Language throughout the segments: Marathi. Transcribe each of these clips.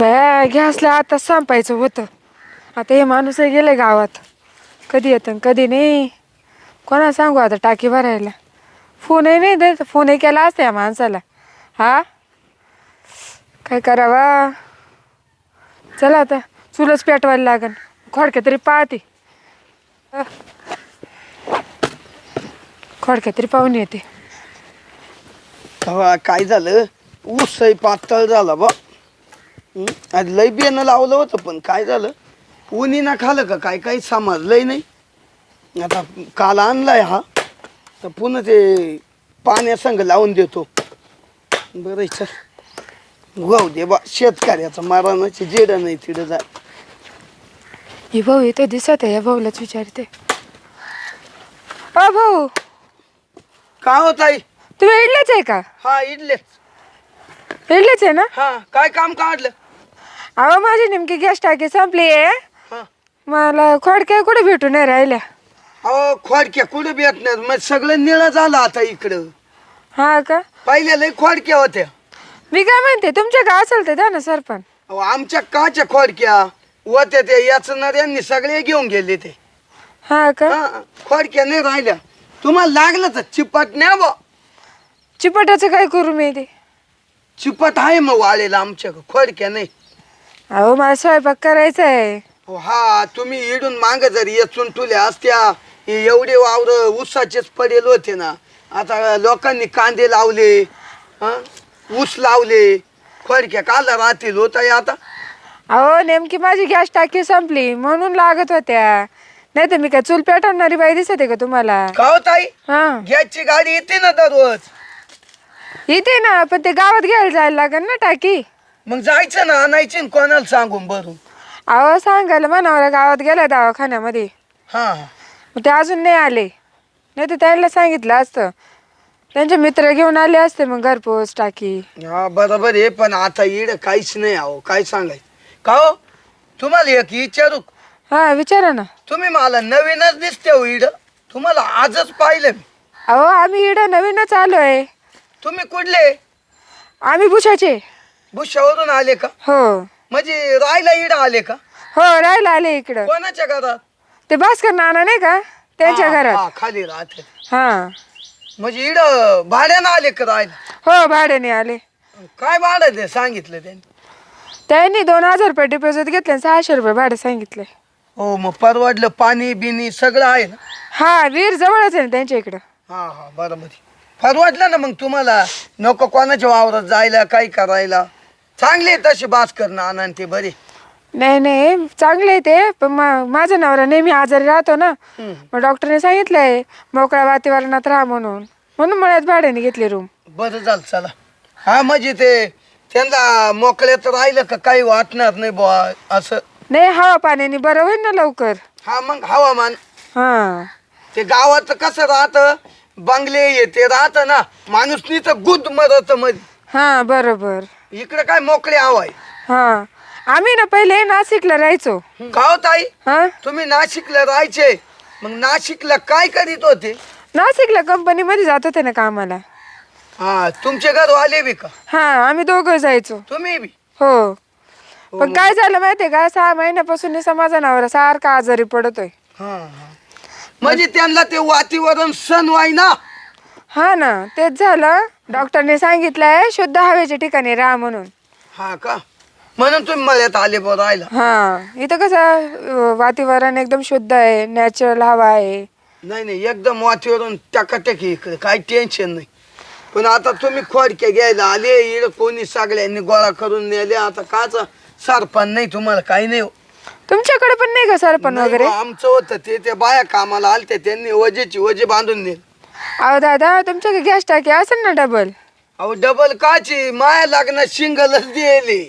बाया गॅसला आता संपायचं होतं. आता हे माणूस गेले गावात. कधी येतं आणि कधी नाही. कोणा सांगू आता टाकी भरायला? फोनही नाही देत फोनही केला असता या माणसाला. हा? काय करावा? चला आता चुलच पेटवायला लागन. खोडक्या तरी पाहते. खोडक्या तरी पाहून येते. काय झालं? ऊसही पातळ झाला बा. हं? आज लय बियाणं लावलं होतं पण काय झालं? उन्ही ना खालं का? काय काही समजलंय नाही. आता काल आणलाय हा. तर पुन्हा ते पाण्यासंग लावून देतो. बरं चल. वाहू दे बा शेतकऱ्याचं मारानाची जेड नाही तिथं जाय हे भाऊ इथं दिसत आहे या भाऊलाच विचारते. अ भाऊ. का होत आई तुम्ही इडलेच आहे का? हा इडलेच. इडलेच आहे ना? हा काय काम काढलं? अहो माझी नेमकी गॅस टाकी संपली आहे. हा. मला खोडक्या कुठे भेटून नाही राहिल्या. अहो खोडक्या कुठं भेटणार? मग सगळं निळं झालं आता इकडं. हा का? पहिल्या लय खोडक्या होत्या. मी काय म्हणते तुमच्या का असेल द्या ना सरपण अहो, आमच्या काच्या खोडक्या होत्या ते यांनी सगळे घेऊन गेले ते. हा का? हा, खोडक्या नाही राहिल्या. तुम्हाला लागलं तर चिपट न्या बा चिपटाचं काय करू मी ते? चिपट आहे मग वाळेला आमच्या खोडक्या नाही. अहो मला स्वयंपाक करायचा आहे. हा तुम्ही इडून माग जर येचून तुल्या असत्या हे एवढे वावर ऊसाचेच पडेल होते ना. आता लोकांनी कांदे लावले हा ऊस लावले खोडक्या काला राहतील होत आता. अहो नेमकी माझी गॅस टाकी संपली म्हणून लागत होत्या. नाही तर मी काय चूल पेटवणारी बाई दिसते का तुम्हाला? का हो ताई? हा. गॅसची गाडी येते ना दररोज. इथे ना पण ते गावात घ्यायला जायला लागेल ना टाकी. मग जायचं ना आणायची ना कोणाला सांगून भरून? अहो सांगायला मनावर गावात गेला दवाखान्यामध्ये. हा. हा मग ते अजून नाही आले. नाही तर त्यांना सांगितलं असतं. त्यांचे मित्र घेऊन आले असते मग घरपोच टाकी. हा बरोबर आहे पण आता इड काहीच नाही आहो काय सांगायचं? का हो? तुम्हाला एक विचारू? हा विचारा ना. तुम्ही मला नवीनच दिसते हो इड. तुम्हाला आजच पाहिलं मी. अहो आम्ही इकडं नवीनच आलोय. तुम्ही कुठले? आम्ही बुशाचे भुशावरून आले का? हो. म्हणजे राहायला इड आले का? हो राहायला आले इकडं. कोणाच्या घरात? ते भास्कर नाना नाही का? त्यांच्या हा, घरात. हा, खाली राहते. हा. म्हणजे इड भाड्यानं आले का राहायला? हो भाड्याने आले. काय भाडं ते सांगितलं त्यांनी? त्यांनी दोन हजार रुपये डिपॉझिट घेतले आणि सहाशे रुपये भाडं सांगितले. हो मग परवडलं पाणी बिनी सगळं आहे ना? हा वीर जवळच आहे ना त्यांच्या इकडं. हा हा बरोबर आहे. परवडलं ना मग तुम्हाला? नको कोणाच्या वावरात जायला काही करायला? चांगले तसे बास करणं आनंद ते बरे. नाही नाही चांगले आहे ते पण मा- माझा नवरा नेहमी आजारी राहतो ना. मग डॉक्टरने सांगितलंय मोकळ्या वातावरणात राहा म्हणून. म्हणून मळ्यात भाड्याने घेतली रूम बरं झालं चला. हा म्हणजे ते त्यांना मोकळ्यात राहिलं का काही वाटणार नाही बुवा असं. नाही हवा पाण्याने बरं होईल ना लवकर. हा मग हवामान. हा. ते गावात कसं राहतं? बंगले येते राहतं ना. माणूस नुसतं गुद मरत मध्ये हा बरोबर. इकडे काय मोकळे हवा आहे? हा. आम्ही ना पहिले नाशिकला राहायचो. का हो ताई? हा? तुम्ही नाशिकला राहायचे. मग नाशिकला काय करीत होते? नाशिकला कंपनीमध्ये जात होते ना कामाला. हा तुमचे घर आले बी का? हा आम्ही दोघं जायचो. तुम्ही बी? हो. पण काय झालं माहितीये का? सहा महिन्यापासून हे समाजानावर सारखा आजारी पडतोय. हा, हा. म्हणजे त्यांना ते वातावरण सण व्हाय ना हा ना तेच झालं. डॉक्टरने सांगितलंय शुद्ध हवेच्या ठिकाणी राहा म्हणून. हा का? म्हणून तुम्ही मळ्यात आले बरं राहिला हा इथं कसं अं, वातावरण एकदम शुद्ध आहे नॅचरल हवा आहे. नाही नाही एकदम वातावरण टकाटक इकडे काही टेन्शन नाही. पण आता तुम्ही खोडक्या घ्यायला आले इकडं कोणी सगळ्यांनी गोळा करून नेले आता काचा सरपण नाही तुम्हाला काही नाही हो. तुमच्याकडे पण नाही का सरपण नाही वगैरे? बा, आमचं होतं ते त्या बाया कामाला आलते त्यांनी वजेची वजे बांधून नेले. अहो दादा तुमच्याकडे गॅस टाकी असेल ना डबल अहो डबल काची? माया लागणार शिंगलच दिली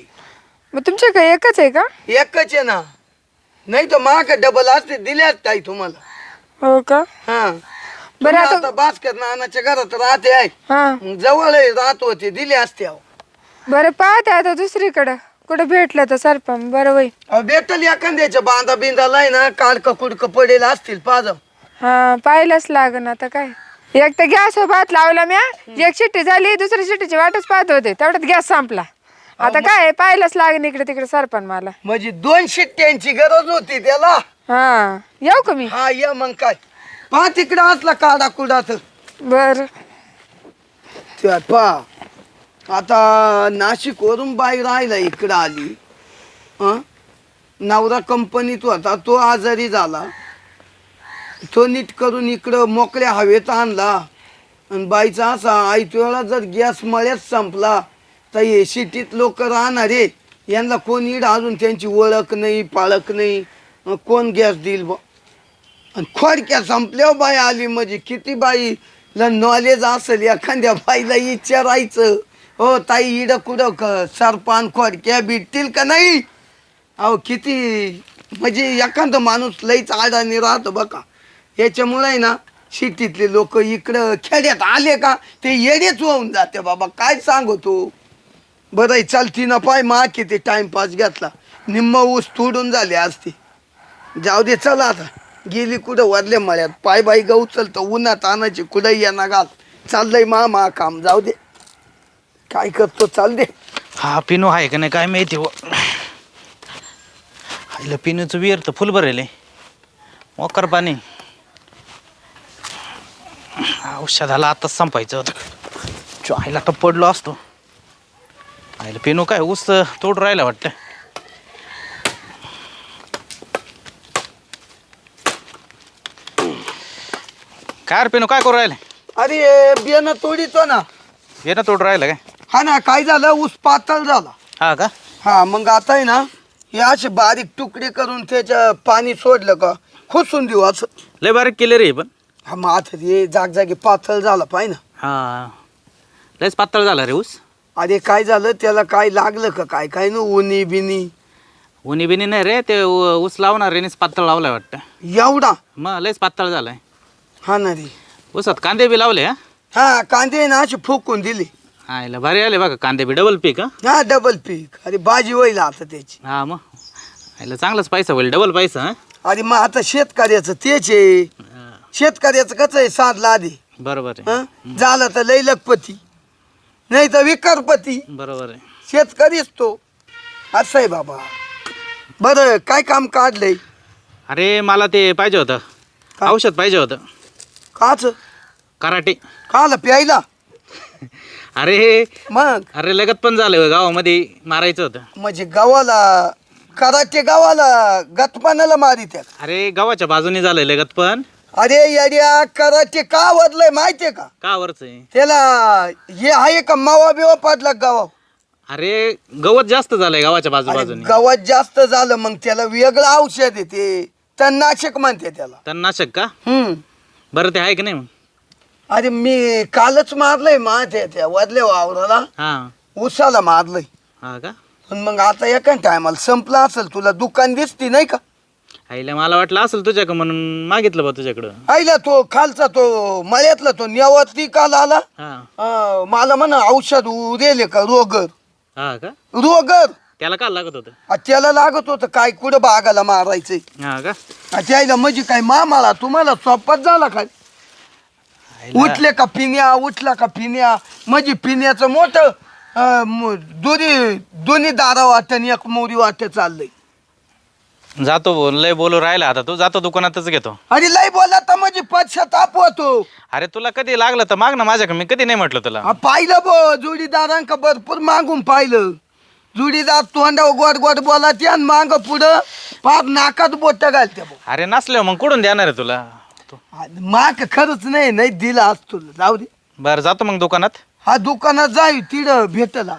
मग तुमच्याकडे एकच आहे का? एकच आहे ना. नाही तर माग डबल असते दिल्याच ताई तुम्हाला. हो का? हा. बरं आता- आता भास्कर नानाच्या घरात राहते आहे. हा. जवळ राहत होते दिले असते अहो. बरं पाहते आता दुसरीकडं. कुठं भेटलं तर सरपण बरं होईल. अहो भेटल एखाद्याच्या बांधा बिंदाला आहे ना काडक कुडक पडेल असतील पाजम हा पाहिलंच लागन आता काय. एक तर गॅस भात लावला म्या एक शिट्टी झाली दुसरी शिट्टीची वाटच पाहत होते. तेवढ्यात गॅस संपला. आता काय पाहिलंच लागेल इकडे तिकडे सरपण मला. म्हणजे दोन शिट्ट्यांची गरज होती त्याला? हा. येऊ का मी? हा ये मग काय. पहा तिकडं असला काडा कुडात. बर. पहा. आता नाशिक वरून बाई राहिला इकडं आली. हं? नवरा कंपनीत होता तो आजारी झाला. तो नीट करून इकडं मोकळ्या हवेत आणला. आणि बाईचा असा आयत्या जर गॅस मळ्यात संपला तर हे सिटीत लोक राहणारे यांना कोण इड अजून त्यांची ओळख नाही पाळख नाही. कोण गॅस देईल बा? आणि खोडक्या संपल्यावर बाई आली म्हणजे किती बाईला नॉलेज असेल एखाद्या बाईला विचारायचं. हो ताई इड कुठं सरपान खोडक्या भेटतील का नाही? अहो किती? म्हणजे एखादा माणूस लईच आडाने राहतो बघा. याच्यामुळे आहे ना सिटीतले लोक इकडं खेड्यात आले का ते येडेच होऊन जाते बाबा. काय सांगू तू? बरं आहे, चालती ना पाय मा किती टाईमपास घेतला. निम्म ऊस तोडून झाले असते जाऊ दे चला आता. गेली कुठं वरले मळ्यात? पाय बाई गहू चलतं उन्हात आणायची कुठं येणार घाल चाललंय मा मा काम जाऊ दे. काय करतो चाल दे. हा पिनू आहे का नाही काय माहिती हो. व आईला पिनूचं विहीर तर फुल भरेल आहे. मोकर पाणी. औषधाला आताच संपायचं होतं. चो आईला तर पडलो असतो. आईला पिनू काय ऊस तोड राहिला वाटतं. काय रे पिनू काय करू राहिले? अरे बियाणं तोडीतो ना ये ना तोड राहिलं काय? हा ना काय झालं? ऊस पातळ झाला. हा का? हा मग आता आहे ना हे असे बारीक तुकडे करून त्याच्या पाणी सोडलं का खुसून देऊ असं. लय बारीक केले रे हे पण. हा मग आता हे जागजागी पातळ झाला पाहिजे ना. हा. लयच पातळ झाला रे ऊस. अरे काय झालं? त्याला काय लागलं का काय? काय ना उनी बिनी? उनी बिनी नाही रे ते ऊ- ऊस लावणार रेनीच पातळ लावलाय वाटतं. एवढा? मग लयच पातळ झालाय. हा ना रे. ऊसात कांदे बी लावले हा? हा कांदे ना असे फुकून दिले. हा भारी आले बघा कांदे बी डबल पीक हा? हा डबल पीक अरे भाजी होईल आता त्याची. हा मग. चांगलाच पैसा होईल डबल पैसा हा? अरे मग आता शेतकऱ्याचं तेच आहे. शेतकऱ्याचं कसं आहे साधला आधी? बरोबर आहे. हं? झालं तर लई लखपती नाही तर विकारपती. बरोबर आहे. शेतकरीच तो असं आहे बाबा. बरं काय काम काढलंय? अरे मला ते पाहिजे होतं. का? औषध पाहिजे होतं. काच? कराटे. काल प्यायला? अरे मग? अरे लगत पण झालं गावामध्ये मारायचं होतं. म्हणजे गावाला कराटे गावाला गतपानाला मारी त्या अरे गावाच्या बाजूने झालंय लगत पण. अरे येड्या कराटे का वरलंय माहितीये का? का वरच आहे त्याला हे आहे का मावा बिवा पाडला गावा अरे गवत जास्त झालंय गावाच्या बाजू बाजूने गवत जास्त झालं मग त्याला वेगळं औषध आहे ते. तणनाशक म्हणते त्याला. तणनाशक का? हम्म. बरं ते आहे की नाही मग? अरे मी कालच मारलंय माहिती त्या वरल्या वावराला. हा. उसाला मारलंय. हा का? पण मग आता एका टायमाला संपलं असेल तुला दुकान दिसती नाही का? आईला मला वाटलं असेल तुझ्याकडं म्हणून मागितलं बा तुझ्याकडं. आईला तो खालचा तो मळ्यातला तो नेवाती काल आला हा. अं, मला म्हणा औषध उरेले का रोगर? हा का? रोगर? त्याला का लागत होतं? आ, त्याला लागत होतं काय कुठं बागाला मारायचंय? हा का? आ, त्याला म्हणजे काय मामाला तुम्हाला सोपत झाला काय? आईला- उठले का पिण्या उठला का पिण्या? म्हणजे पिण्याचं मोठं अं, म- दोन्ही दोन्ही दारा आणि एक मोरी वाटत चाललंय. जातो लय बोलू राहिला आता तू. जातो दुकानातच घेतो. अरे लय बोला तर म्हणजे पश्चाताप होतो अरे तुला कधी लागलं तर माग ना माझ्याकडे. मी कधी नाही म्हटलं तुला. हा, पाहिलं बो जोडीदारांका भरपूर मागून पाहिलं. जोडीदार तोंडावर गोड गोड बोला ते आणि माग पुढं पार नाकात बोट घालते बो. अरे नसल्यावर मग कुठून देणार आहे तुला? तू माग खरंच नाही नाही दिला आज तुला. जाऊ दे. बरं जातो मग दुकानात. हा दुकानात जाई तिथं भेटला.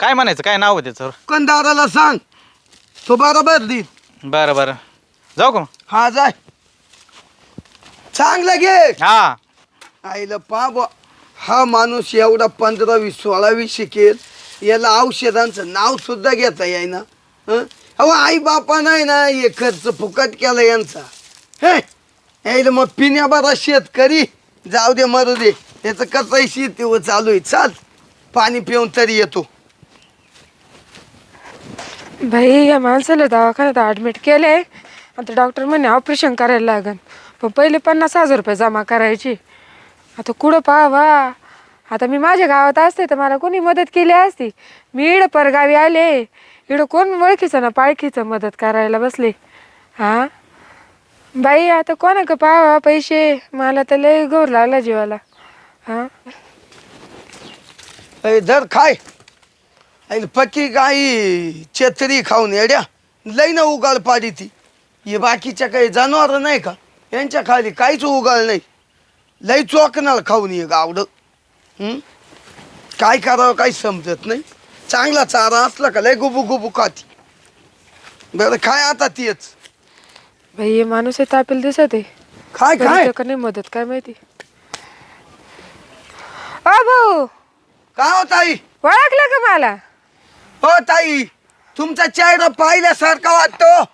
काय म्हणायचं? काय नाव आहे त्याचं? दुकानदाराला सांग. तो बरोबर देईल. बरं बरं. जाऊ का मग? हा जाय. चांगलं घे. हा. आईला पा बुवा, हा माणूस एवढा पंधरावी सोळावी शिकेल याला औषधांचं नाव सुद्धा घेता येईना. हं? अहो आई बापा नाही ना हे खर्च फुकट केला यांचा. हे यायला मग पिण्या बरा शेतकरी. जाऊ दे मरू दे. याचं कसंही शेती चालू आहे. चाल. पाणी पिऊन तरी येतो. भाई या माणसाला दवाखान्यात ॲडमिट केले आता डॉक्टर म्हणे ऑपरेशन करायला लागन. पण पहिले पन्नास हजार रुपये जमा करायची. आता कुठं पाहावा? आता मी माझ्या गावात असते तर मला कोणी मदत केली असती? मी इड परगावी आले. इडं कोण ओळखीचं ना पाळखीचं मदत करायला बसले? हां? बाई आता कोणा का पैसे? मला तर लय गौर लागला जीवाला. हां? दर धर खाय. अरे पक्की गाई चेतरी खाऊन येड्या. लई ना उगाळ पाडी ती. हे बाकीच्या काही जनावर नाही का? यांच्या खाली काहीच उगाळ नाही. लई चोकणार खाऊन ये गावड. काय करावं काही समजत नाही. चांगला चारा असला का लय गुबू गुबू खाती. बरं काय आता तेच. बाई हे माणूस आहे तापेल दिसत आहे. काय काय का नाही मदत काय माहिती? अ भाऊ! काय हो ताई? ओळखलं का मला? हो ताई. तुमचा चेहरा पाहिल्यासारखा वाटतो.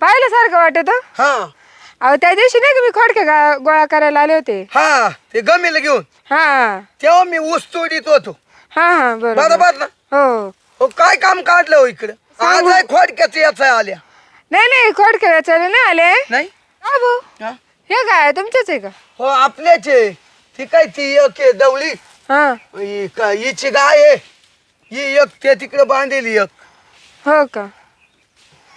पाहिल्यासारखं वाटत? हा. अहो त्या दिवशी नाही का मी खोडके गा- गोळा करायला आले होते? हा ते गमेल घेऊन. हा. तेव्हा मी ऊस तोडीत होतो. हा हा बरोबर. बरोबर ना? हो. हो काय काम काढलं हो इकडं? आज आहे खोडक्याच याचा आल्या. नाही नाही खोडके वेचायला नाही आले. नाही? हा भाऊ. हा? हे काय तुमचेच आहे का? हो आपल्याच आहे. ती काय ती एक आहे दवळी. हा. ही का- हिची गाय आहे. ही एक ते तिकडे बांधलेली एक. हो का?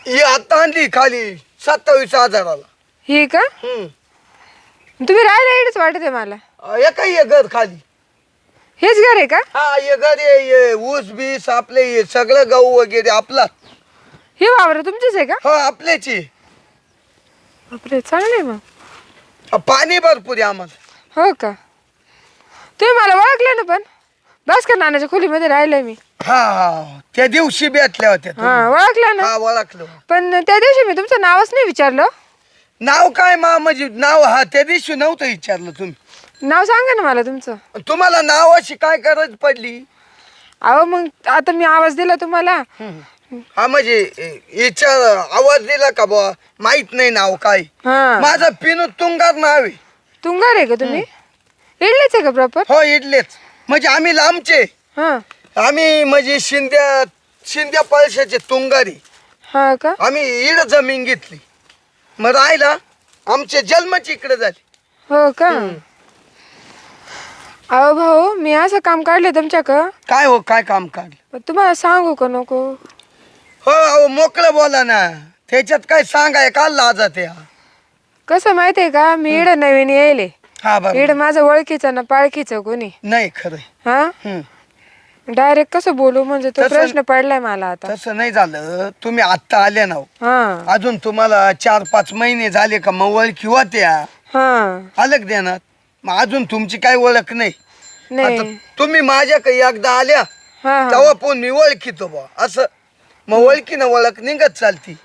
ही आता आणली खाली सत्तावीस हजाराला. ही का? हम्म. तुम्ही राहायला येणंच वाटत आहे मला. एकही आहे घर खाली. हेच घर आहे का? हा हे घर आहे हे ऊस बीस आपले हे सगळं गहू वगैरे आपला. ही वावर तुमचीच आहे का? हो आपल्याची आहे. बापरे चांगले मग. हा, पाणी भरपूर आहे आम्हाला. हो का? तुम्ही मला ओळखलं ना पण. बस का नानाच्या खोलीमध्ये राहिलंय मी. हा हा त्या दिवशी भेटल्या होत्या तुम्ही. हा ओळखलं ना? हा ओळखलं. पण त्या दिवशी मी तुमचं नावच नाही विचारलं. नाव काय मा म्हणजे नाव हा त्या दिवशी नव्हतं विचारलं तुम्ही. नाव सांगा ना मला तुमचं. तुम्हाला नावाची काय गरज पडली? अहो मग आता मी आवाज दिला तुम्हाला. हा म्हणजे विचार आवाज दिला का बुवा? माहीत नाही नाव काय. हा. माझं पिनू तुंगार नाव आहे. तुंगार आहे का तुम्ही? इडलेच आहे का प्रॉपर हो इडलेच. म्हणजे आम्ही लांबचे. हा. आम्ही म्हणजे शिंद्या शिंद्या पळशाचे तुंगारी. हा का? आम्ही इड जमीन घेतली. मग राहिला आमचे जन्मच इकडे झाले. हो का? अहो भाऊ मी असं काम काढलं तुमच्याक काय हो काय काम काढलं? तुम्हाला सांगू का नको? हो अहो मोकळं बोला ना. त्याच्यात काय सांगाय का लाजात या. कसं माहितीये का मी इड नवीन येईले हा इड बरं माझं ओळखीचं ना पाळखीचं कोणी? नाही खरंय. हा? हम्म. डायरेक्ट कसं बोलू? म्हणजे तो तसं- प्रश्न पडलाय मला आता. तसं नाही झालं. तुम्ही आत्ता आले ना हो. हा. अजून तुम्हाला चार पाच महिने झाले का मग ओळखी होत्या? हा. अलग देणार. मग अजून तुमची काही ओळख नाही. आता नाही तुम्ही माझ्याकडे एकदा आल्या हा हा. तेव्हा पण मी ओळखीतो बा. असं मग ओळखीनं ओळख निघत चालती.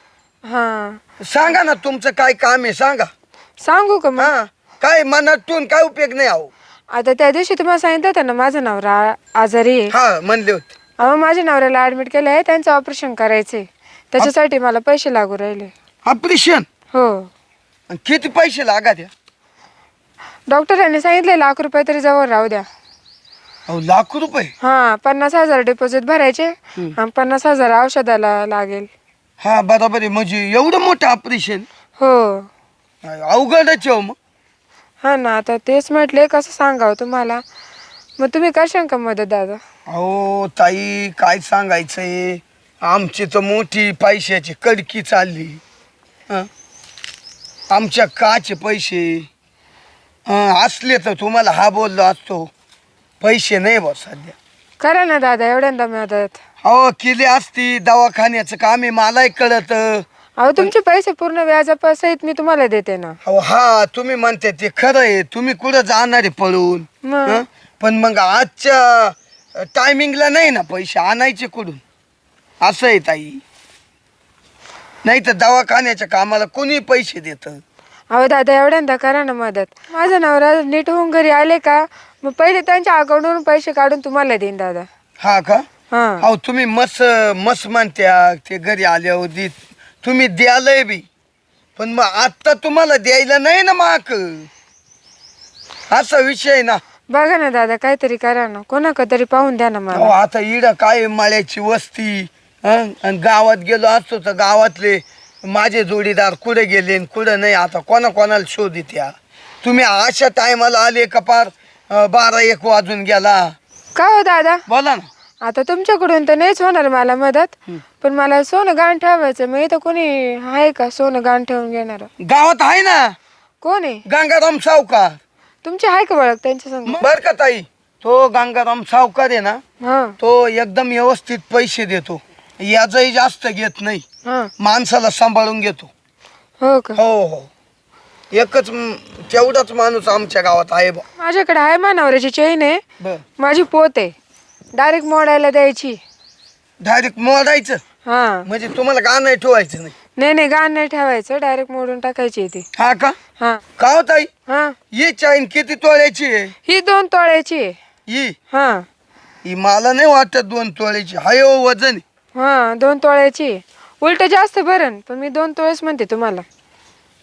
हा. सांगा ना तुमचं काय काम आहे सांगा. सांगू का मग? हा. काय मनातून काय उपयोग नाही आहो आता त्या दिवशी तुम्हाला सांगितलं होतं ना माझं नवरा आजारी आहे. हा म्हणले होते. अहो माझ्या नवऱ्याला ऍडमिट केलं आहे त्यांचं ऑपरेशन करायचंय. त्याच्यासाठी मला पैसे लागू राहिले. ऑपरेशन हो. किती पैसे लागा त्या डॉक्टरांनी सांगितले लाख रुपये तरी जवळ राहू द्या. अहो लाख रुपये? हा पन्नास हजार डिपॉझिट भरायचे आणि पन्नास हजार औषधाला लागेल. हा बरोबर आहे. म्हणजे एवढं मोठं ऑपरेशन हो. अवघडच आहे हो मग. हा ना आता तेच म्हटले कसं सांगावं तुम्हाला? मग तुम्ही करशाल का मदत दादा? अहो ताई काय सांगायचंय? आमची तर मोठी पैशाची कडकी चालली. हं? आमच्या काचे पैसे. हं, असले तर तुम्हाला हा बोललो असतो. पैसे नाही बा सध्या. करा ना दादा एवढ्यांदा मदत. अहो केली असती दवाखान्याचं काम आहे मलाही कळत. अहो तुमचे पैसे पूर्ण व्याजासहित मी तुम्हाला देते ना. अहो हा तुम्ही म्हणते ते खरं आहे. तुम्ही कुठं जाणार आहे पळून? मग? हं? पण मग आजच्या टायमिंगला नाही ना पैसे आणायचे कुठून? असं आहे ताई. नाही तर दवाखान्याच्या कामाला कोणी पैसे देत. अहो दादा एवढ्यांदा करा ना मदत. माझा नवरा नीट होऊन घरी आले का? मग पहिले त्यांच्या अकाउंटवरून पैसे काढून तुम्हाला देईन दादा. हा का? हा. अहो तुम्ही मस मस म्हणत्या ते घरी आल्यावर देत. तुम्ही द्यालय बी. पण मग आत्ता तुम्हाला द्यायला नाही ना माक. असा विषय ना. बघा ना दादा काहीतरी करा ना. कोणाक तरी पाहून द्या ना अहो मला आता इड काय माळ्याची वस्ती हं? आणि गावात गेलो असतो तर गावातले माझे जोडीदार कुठे गेले आणि कुठे नाही आता कोणा कोणाला शोधित या तुम्ही अशा टायमाला आले का पार? अं, बारा एक वाजून गेला. काय हो दादा? बोला ना. आता तुमच्याकडून तर नाहीच होणार मला मदत पण मला सोनं गाण ठेवायचं मग इथं कोणी आहे का सोनं गाण ठेवून घेणार? गावात आहे ना? कोण? आहे गंगाराम सावकार. तुमची आहे का ओळख त्यांच्या संग? बर का ताई तो गंगाराम सावकार आहे ना हा. तो एकदम व्यवस्थित पैसे देतो. याजही जास्त घेत नाही. हा. माणसाला सांभाळून घेतो. हो का? हो हो. एकच म- तेवढाच माणूस आमच्या गावात आहे बा. माझ्याकडे आहे मानावऱ्याची चेन आहे. बर. माझी पोत आहे. डायरेक्ट मोडायला द्यायची. डायरेक्ट मोडायचं? हा. म्हणजे तुम्हाला नाही ठेवायचं नाही? नाही नाही गाण नाही ठेवायचं. डायरेक्ट मोडून टाकायची ती. हा का? हा. का हो ताई? हा. ही चाईन किती तोळ्याची आहे? ही दोन तोळ्याची आहे. ही? हा. ही मला नाही वाटत दोन तोळ्याची. हाय हो वजन आहे. हा दोन तोळ्याची आहे. उलट जास्त भरण पण मी दोन तोळेच म्हणते तुम्हाला.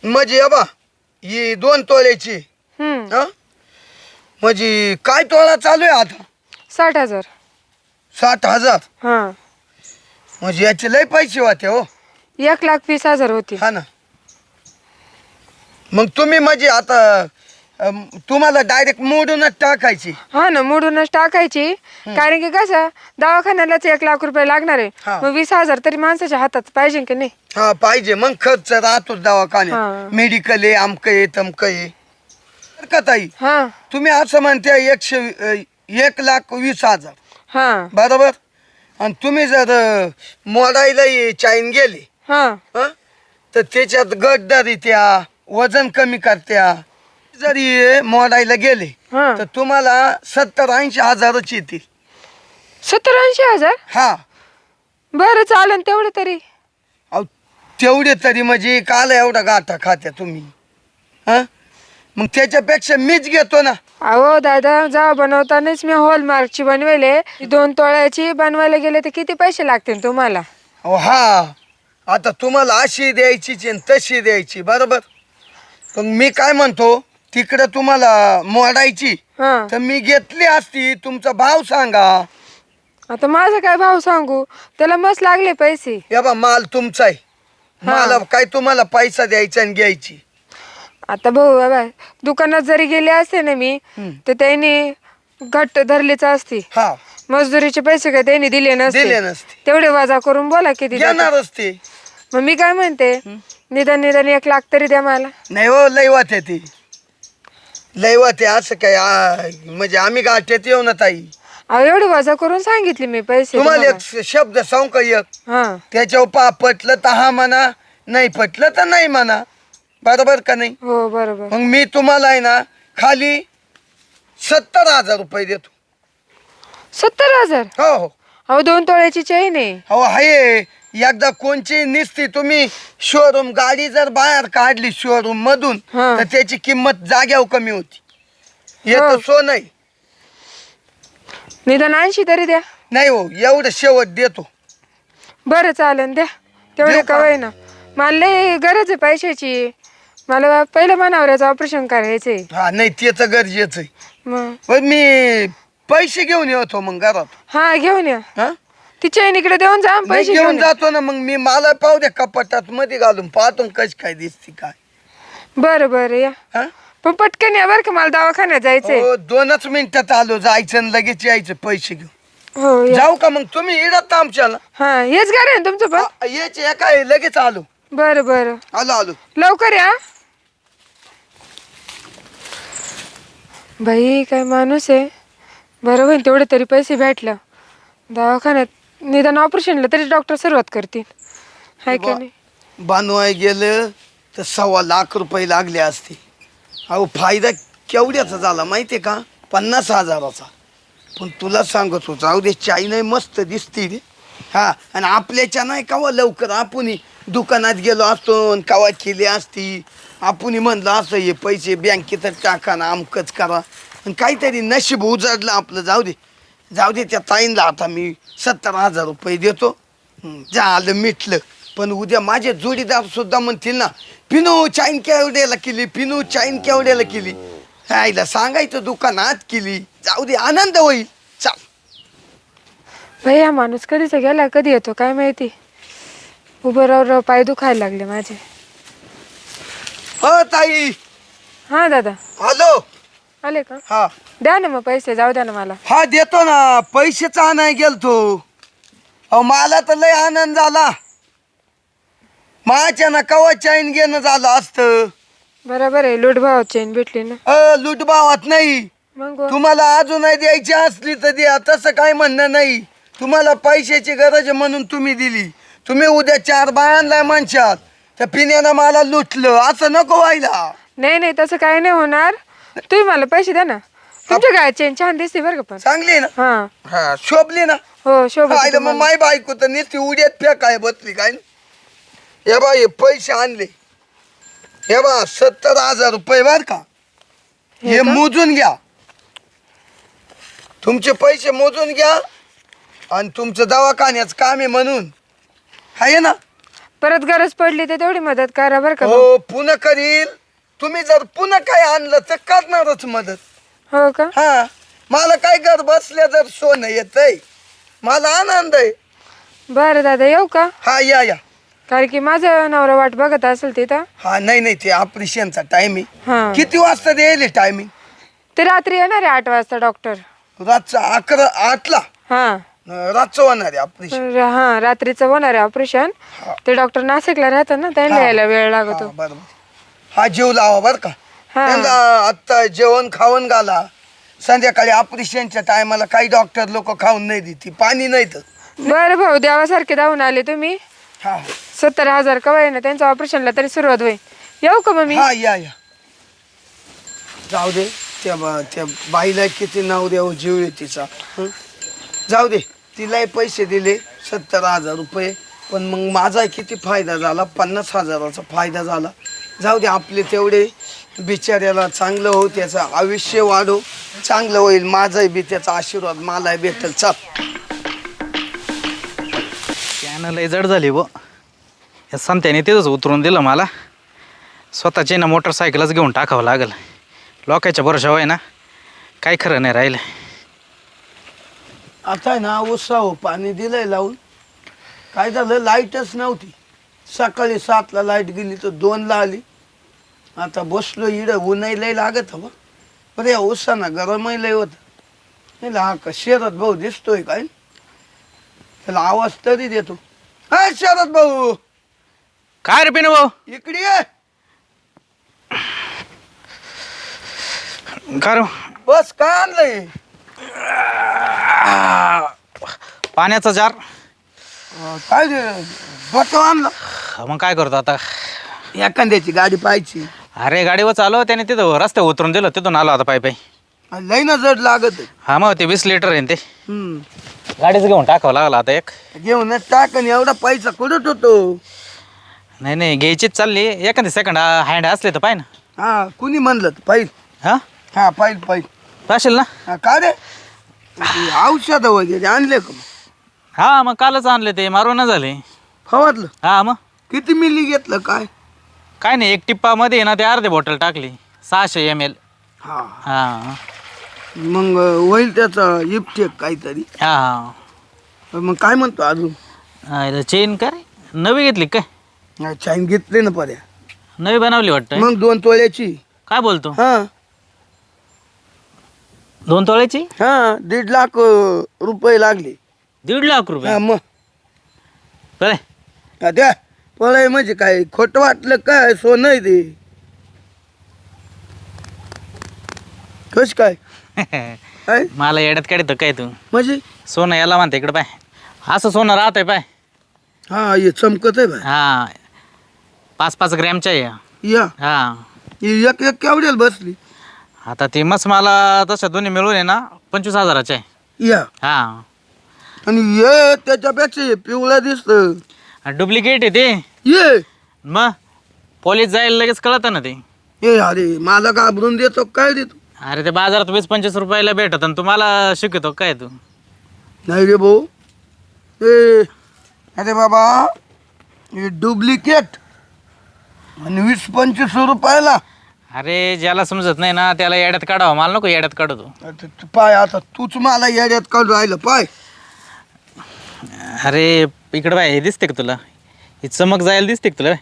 म्हणजे अबा ही दोन तोळ्याची. हम्म. हा? म्हणजे काय तोळा चालू आहे आता? साठ हजार. साठ हजार. हा. म्हणजे याचे लय पैसे होते हो. एक लाख वीस हजार होतील हा ना. मग तुम्ही म्हणजे आता अम, तुम्हाला डायरेक्ट मोडूनच टाकायची. हा ना मोडूनच टाकायची. कारण की कसं दवाखान्यालाच एक लाख रुपये लागणार आहे. मग वीस हजार तरी माणसाच्या हातात पाहिजे की नाही? हा पाहिजे. मग खर्च राहतो हा. दवाखान्यात मेडिकल आहे आमक आहे तमक आहे. बरं का ताई हा. तुम्ही असं म्हणते एकशे अ, एक लाख वीस हजार. हा. बरोबर? आणि तुम्ही जर मोडायला चाईन गेले हा. हं? तर त्याच्यात गटदारी त्या वजन कमी करत्या. जरी मोडायला गेले हा. तर तुम्हाला सत्तर ऐंशी हजारच येतील. सत्तर ऐंशी हजार? हा. बरं चालेल तेवढं तरी. अहो तेवढे तरी म्हणजे काल एवढा गाठा खात्या तुम्ही. हा? मग त्याच्यापेक्षा मीच घेतो ना. अहो दादा जा बनवतानाच मी हॉलमार्कची बनवेले. दोन तोळ्याची बनवायला गेले तर किती पैसे लागतील तुम्हाला? अहो हा. आता तुम्हाला अशी द्यायचीच आहे आणि तशी द्यायची बरोबर? पण मी काय म्हणतो तिकडं तुम्हाला मोडायची हा. तर मी घेतली असती तुमचा भाव सांगा. आता माझा काय भाव सांगू? त्याला मस्त लागले पैसे. या बा माल तुमचा आहे. मला काय तुम्हाला पैसा द्यायचा आणि घ्यायची? आता भाऊ बाबा दुकानात जरी गेले असते ना मी. तर त्यांनी घट्ट धरलीच असती. हा. मजदुरीचे पैसे काय त्यांनी दिले दिले नसते. नसते तेवढे वजा करून बोला किती जातात. घेणारच ते मग मी काय म्हणते निदान निदान एक लाख तरी द्या मला. नाही हो लय वाटे ते. लय वाटे असं काय आ, म्हणजे आम्ही गाठ्यात येऊ ना ताई. अहो एवढे वजा करून सांगितले मी पैसे तुम्हाला. एक शब्द सांग का एक? हा. त्याच्यावर पा पटलं तर हा म्हणा नाही पटलं तर नाही म्हणा. बरोबर का नाही? हो बरोबर. मग मी तुम्हाला आहे ना खाली सत्तर हजार रुपये देतो. सत्तर हजार? हो हो. अहो दोन तोळ्याची चैन आहे. हो आहे. एकदा कोणची निसती तुम्ही शोरूम गाडी जर बाहेर काढली शोरूम मधून हा. तर त्याची किंमत जाग्यावर कमी होती. हे तर हो. सो नाही निदान ऐंशी तरी द्या. नाही हो एवढं शेवट देतो. बरं चालेल द्या. तेवढे देऊ का? कवय ना. मला लय गरज आहे पैशाची. मला पहिलं मानावऱ्याचं ऑपरेशन करायचंय. हा नाही त्याचं गरजेचं आहे. मग? पण मी पैसे घेऊन येतो मग घरात. हा घेऊन या. हा? ती चैन इकडे देऊन जा नाही पैसे घेऊन घेऊन या. जातो ना मग मी मला पाहू द्या कपाटात मध्ये घालून पाहतो कशी काय दिसते काय. बरं बरं या. हा? पण पटकन या बरं का मला दवाखान्यात जायचंय. हो, दोनच मिनिटात आलो जायचं आणि लगेच यायचं पैसे घेऊन. हो या. जाऊ का मग तुम्ही येतात आमच्याला. हा हेच घर आहे ना तुमचं पण? हा, यायचे या काय लगेच आलो. बरं बरं. आलो आलो. लवकर या. बाई काय माणूस आहे? बरं होईल तेवढे तरी पैसे भेटलं. दवाखान्यात निदान ऑपरेशनला तरी डॉक्टर सुरुवात करतील. हाय का नाही? बांधवाय गेलं तर सव्वा लाख रुपये लागले असते. अहो फायदा केवढ्याचा झाला माहितीये का? पन्नास हजाराचा. पण तुला सांगतो जाऊ दे चाई नाही मस्त दिसते रे हा आणि आपल्याच्या नाही कवा लवकर आपण दुकानात गेलो असतो आणि कवा केली असती. आपण म्हणलं असं हे पैसे बँकेत टाका ना अमकच करा. आणि काहीतरी नशीब उजाडलं आपलं जाऊ दे. जाऊ दे त्या ताईंला आता मी सत्तर हजार रुपये देतो. हं, झालं मिटलं. पण उद्या माझे जोडीदार सुद्धा म्हणतील ना पिनू चाईन केवड्याला केली पिनू चाईन केवड्याला केली. आईला सांगायचं दुकानात केली. जाऊ दे आनंद होईल. चाल. बाई हा माणूस कधीचा गेला कधी येतो काय माहिती? उभं राव राहू पाय दुखायला लागले माझे. हो ताई. हा दादा. हॅलो. आले का? हा. द्या ना मग पैसे जाऊ द्या ना मला. हा देतो ना. पैसेच आणाय गेलतो. अहो मला तर लय आनंद झाला. माझ्या ना कवा चैन घेणं झालं असतं? बरोबर आहे लूट भाव चेन भेटली ना. अ, लुटबावात नाही. मग व- तुम्हाला अजूनही द्यायची असली तर द्या. तसं काय म्हणणं नाही. तुम्हाला पैशाची गरज आहे म्हणून तुम्ही दिली. तुम्ही उद्या चार बायांना म्हणशात. त्या पिण्यानं मला लुटलं. असं नको व्हायला. नाही नाही तसं काही नाही होणार. तुम्ही मला पैसे द्या ना. तुमच्या काय चेन छान दिसते बरं का पण. चांगली ना? हा. हा शोभली ना? हो शोभा मग माय बायको तर नुसती उड्यात फेकाय बसली काय हे बा हे पैसे आणले. हे बा सत्तर हजार रुपये बर का? हे मोजून घ्या. तुमचे पैसे मोजून घ्या. आणि तुमचं दवाखान्याचं काम आहे म्हणून. आहे ना? परत गरज पडली तर तेवढी मदत करा बरं का. हो पुन्हा करील. तुम्ही जर पुन्हा काय आणलं तर करणारच मदत. हो का? हा मला काय घर बसल्या जर सोनं येतंय मला आनंद आहे. बरं दादा येऊ का? हा या या. कारण की माझा नवरा वाट बघत असेल तिथं. हा नाही नाही ते ऑपरेशनचा टायमिंग हा. किती वाजता द्यायले टायमिंग ते रात्री येणार आहे आठ वाजता डॉक्टर रातचा अकरा आठला. हा. रातचं होणार आहे ऑपरेशन हा रात्रीचं होणार आहे ऑपरेशन ते डॉक्टर नाशिकला राहतात ना त्यांना यायला वेळ लागतो. बरोबर हा जीव लावा बर का. हा. त्यांना आत्ता जेवण खावण घाला. संध्याकाळी ऑपरेशनच्या टायमाला काही डॉक्टर लोक खाऊन नाही देते पाणी नाही तर बरं भाऊ देवासारखे धावून आले तुम्ही. हा. सत्तर हजार कवाय ना त्यांच्या ऑपरेशनला तरी सुरुवात होईल. येऊ का मग मी? हा या या. जाऊ दे त्या बा- त्या बाईला किती नाव द्यावं जीव आहे तिचा. हं? जाऊ दे. तिलाही पैसे दिले सत्तर हजार रुपये. पण मग माझा किती फायदा झाला? पन्नास हजाराचा फायदा झाला. जाऊ दे आपले तेवढे बिचाऱ्याला चांगलं हो त्याचं आयुष्य वाढो. चांगलं होईल माझाही बी त्याचा आशीर्वाद मलाही भेटेल. चाल. त्यानं लय जड झाली व या संत्याने तिथंच उतरून दिलं मला. स्वतःची ना मोटरसायकलच घेऊन टाकावं लागेल. लोकांच्या भरोशावर आहे ना काही खरं नाही राहिलं. आता आहे ना उत्साह पाणी दिलंय लावून. काय झालं? लाईटच नव्हती. सकाळी सातला लाइट गेली तर दोनला आली. आता बसलो इड ऊनही लय लागत हवं. बरं या उत्साना गरमही लय होत. नाही हा का शरद भाऊ दिसतोय काय? त्याला आवाज तरी देतो. हा शरद भाऊ! काय रे पिनू भाऊ? इकडे ये. का रे? बस काय आणलंय? पाण्याचा जार. काय बटो आणला. मग काय करतो आता? एखाद्याची गाडी पाहायची. अरे गाडीवर चालव. त्याने तिथं रस्त्यावर उतरून दिलं. तिथून आलो आता पाय पाय. लय ना जड लागत. हा मग ते वीस लिटर आहे ना ते. हम्म. गाडीच घेऊन टाकावं लागलं आता एक. घेऊन टाक आणि एवढा पैसा कुठं होतो नाही नाही घ्यायचीच चालली. एखादी सेकंड हँड असले तर पाय ना. हा कुणी म्हणलं तर पाहिजे हा? हा पाहिजे पाहिजे पाशील ना? हा का रे? ते औषध वगैरे आणले का हा मग कालच आणले ते मारून झाले. फवारलं? हा मग? किती मिली घेतलं काय? काय नाही एक टिप्पामध्ये ना ते अर्धी बॉटल टाकली सहाशे एम एल हा. हा. मग होईल त्याचा इफ्टेक काहीतरी. हा हा. मग काय म्हणतो अजून? हा चेन का रे? नवी घेतली काय? चाईन घेतली ना पर्या नवी बनवली वाटतं. मग दोन तोळ्याची. काय बोलतो? हा. दोन तोळ्याची? हा दीड लाख अं, रुपये लागले. दीड लाख हा रुपये मग बरे हा, द्या. पळय म्हणजे काय खोटं वाटलं काय सोनं आहे ते. कस काय? काय? मला येड्यात काढतो काय तू? म्हणजे? सोनं याला म्हणते इकडे पाय. असं सोनं राहतंय पाय. हा हे चमकत आहे हा. पाच पाच ग्रॅमच्या आहे या. हा. ही एक एक केवढ्याला बसली? आता ते मस्त मला तशा दोन्ही मिळून आहे ना पंचवीस हजाराचे आहे. या. हा. आणि ये त्याच्यापेक्षा हे पिवळं दिसत. डुप्लिकेट आहे ते. ये. मग पोलीस जायला लगेच कळतं ना ते. हे अरे मला घाबरून देतो काय देतो? अरे ते बाजारात वीस पंचवीस रुपयाला भेटत आणि तुम्हाला शिकवतो काय तू? नाही रे भाऊ. ए अरे बाबा हे डुप्लिकेट. आणि वीस पंचवीस रुपयाला. अरे ज्याला समजत नाही ना त्याला येड्यात काढावं. मला नको येड्यात काढतो आता तू पाय आता. तूच मला येड्यात काढून राहिलं. पाय. अरे इकडं बाय हे दिसते का तुला? ही चमक जायला दिसते का तुला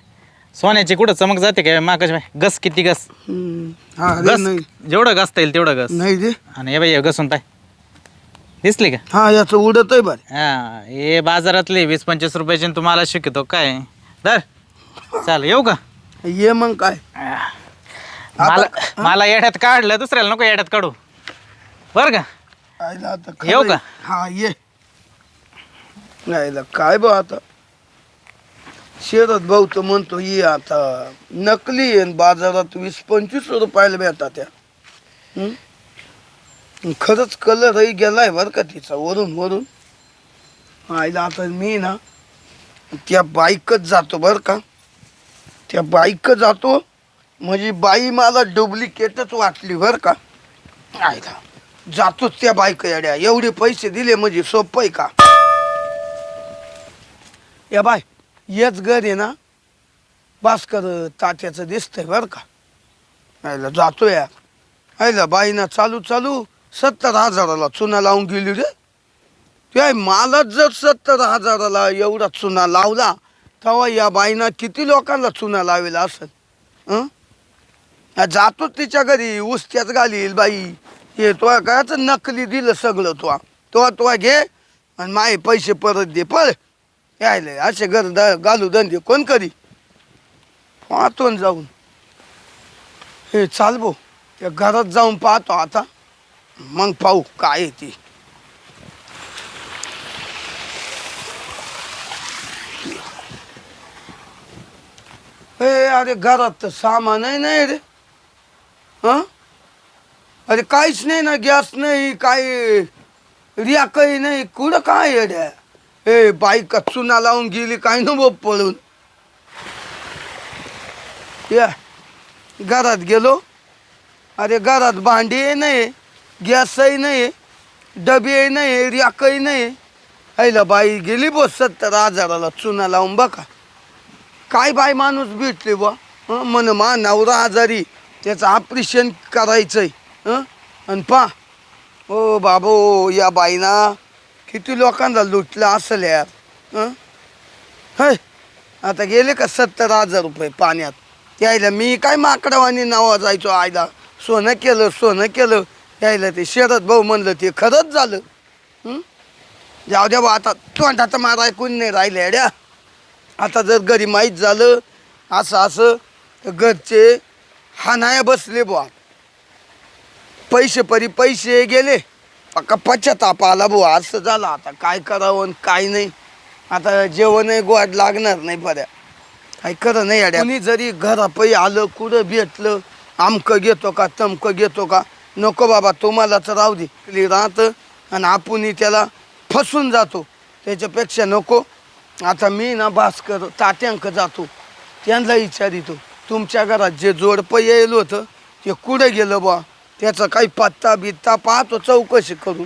सोन्याची कुठं चमक जाते काय माकाश गस किती गस हम्म. हा रे गस नाही. जेवढं गसता येईल तेवढं गस नाही रे. आणि हे बाई हे गसून पाय. दिसली का? हा याचं उडत आहे बरं. हा हे बाजारातले वीस पंचवीस रुपयाचे तुम्हाला शिकतो. काय? धर. चाल येऊ का? ये मग काय? मला मला येड्यात काढलं दुसऱ्याला नको येड्यात काढू. बरं का? आईला आता येऊ. का? हा ये. आईला काय बा आता? शेरत भाऊ तर म्हणतो ये आता नकली आहे बाजारात वीस पंचवीस रुपयाला भेटतात त्या. हं? खरंच कलरही गेलाय बरं का तिचा वरून वरून. आईला आता मी ना त्या बाईकच जातो बरं का. त्या बाईक जातो म्हणजे बाई मला डुप्लिकेटच वाटली बरं का. आईला जातोच त्या बायकड्या एवढे पैसे दिले म्हणजे सोपं आहे का? या बाय येच घर आहे ना? भास्कर तात्याचं दिसतंय बरं का? आयला जातो या आयला बाईना चालू चालू सत्तर हजाराला चुना लावून गेली रे. ते मालच जर सत्तर हजाराला एवढा चुना लावला तेव्हा या बाईना किती लोकांना चुना लावेला असेल हं? आ, जातो तिच्या घरी उस्त्यात घालील बाई. हे तो कायचं नकली दिलं सगळं तो. तो तो घे आणि माये पैसे परत दे पळ. यायले असे घर द घालू धंदे कोण करी? पाहतो जाऊन. हे चाल भाऊ त्या घरात जाऊन पाहतो आता. मग पाहू काय आहे ती. ए अरे घरात तर सामानही नाही रे. हां? अरे काहीच नाही ना गॅस नाही काय रियाकही नाही. कुठं काय येड्या ए बाईक चुना लावून गेली काय बोप पळून. या घरात गेलो. अरे घरात भांडी नाही गॅसही नाही डबेही नाही रियाकही नाही. आईला बाई गेली बो सत्तर हजाराला चुना लावून बघा. काय बाई माणूस भेटले बा मन म्हण मा नवरा आजारी. त्याचं ऑपरेशन करायचंय हं? आणि पा. ओ बाबो या बाईना किती लोकांना लुटलं असेल यार हं? हय आता गेले का सत्तर हजार रुपये पाण्यात? यायला मी काय माकडावानी नावा जायचो आयला सोनं केलं सोनं केलं. यायला ते शरद भाऊ म्हणलं ते खरंच झालं. जाऊ द्या बा आता तोंडाचं मार ऐकून नाही राहिलं ड्या आता जर घरी माहीत झालं असं असं तर हा नाही बसले बुवा. पैसे परी पैसे गेले. पक्का पश्चाताप आला बुवा. असं झालं. आता काय करावं आणि काय नाही. आता जेवणही गोड लागणार नाही बऱ्या काय खरं नाही अड्या कुणी जरी घरापै आलं कुठं भेटलं आमकं घेतो का तमकं घेतो का? नको बाबा तुम्हाला तर राहू दे. राहतं आणि आपणही त्याला फसून जातो. त्याच्यापेक्षा नको. आता मी ना भास्कर तात्यांक जातो. त्यांना विचारितो. तुमच्या घरात जे जोडपं येईल होतं ते कुठं गेलं बा त्याचा काही पत्ता बित्ता पाहतो चौकशी करून.